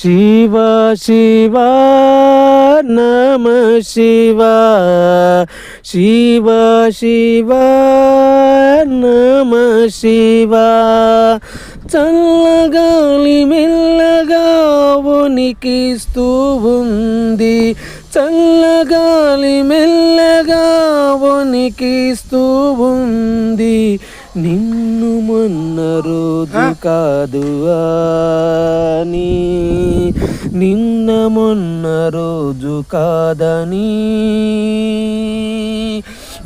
శివ శివ నమ శివ శివ శివ నమ శివ. చల్లగాలి మెల్లగా ఉనికిస్తూ ఉంది చల్లగాలి మెల్లగా ఉనికిస్తూ ఉంది నిన్ను మొన్న రోజు కాదు అని నిన్న మొన్న రోజు కాదని.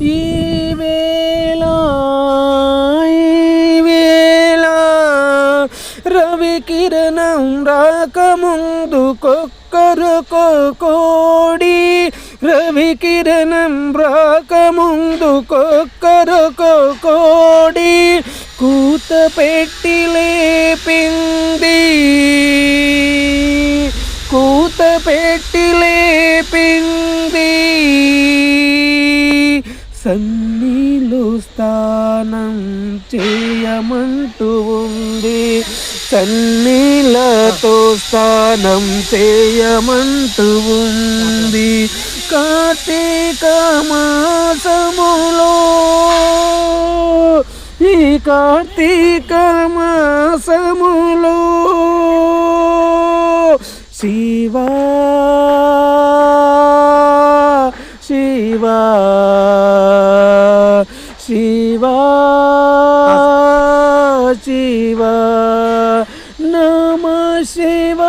ఈ వేళ రవి కిరణం రాకముందు కొక్కరొక కోడి రవి కిరణం రాకముందు కొక్కరొక కోడి పెట్టి లేపింది. కూత పెట్టి లేపింది. సన్నీలు స్థానం చేయమంటూ ఉంది సన్నీలతో స్నానం చేయమంటూ ఉంది కార్తీక కార్తీక మాసములో శివా శివా శివా శివా. నమ శివ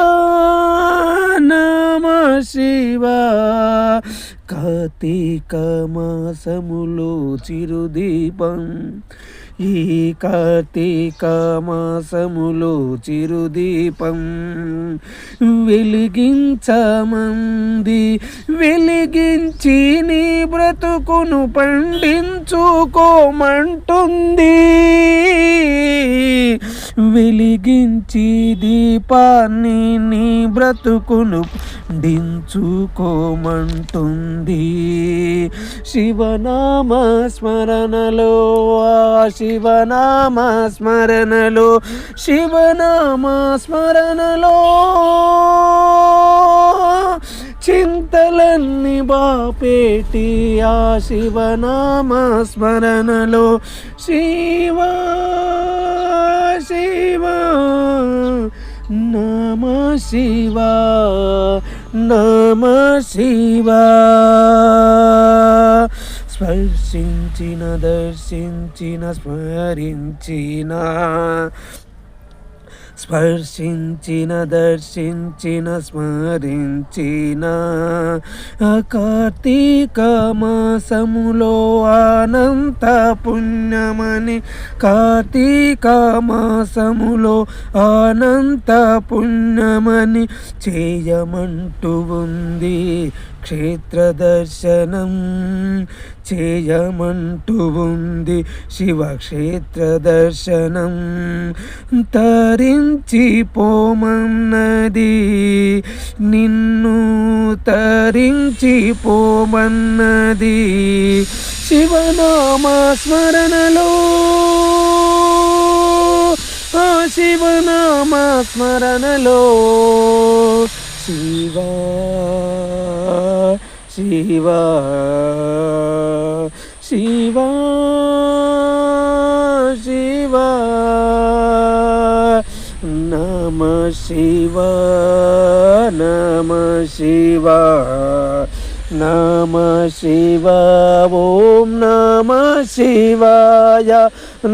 నమ శివ. కార్తీక మాసములో చిరుదీపం ఈ కార్తీక మాసములో చిరుదీపం వెలిగించమంది. వెలిగించి నీ బ్రతుకును పండించుకోమంటుంది. వెలిగించి దీపాన్ని నీ బ్రతుకును పండించుకోమంటుంది. శివనామ స్మరణలో ఆ శివనామ స్మరణలో శివనామ స్మరణలో. చింతలన్నీ బాపేటి ఆ శివనామ స్మరణలో. శివ శివ నమ శివ నమ శివా. స్పర్శించిన దర్శించిన స్మరించిన స్పర్శించిన దర్శించిన స్మరించిన. కార్తీక మాసములో అనంత పుణ్యమని కార్తీక మాసములో అనంత పుణ్యమని చేయమంటూ ఉంది క్షేత్ర దర్శనం. చేయమంటూ ఉంది శివక్షేత్ర దర్శనం. తరించి పోమన్నది నిన్ను తరించి పోమన్నది శివనామ స్మరణలో ఆ శివనామ స్మరణలో శివ శివ. శివ శివ నమ శివ నమ శివ నమ శివ ఓం నమ శివాయ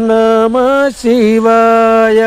నమ శివాయ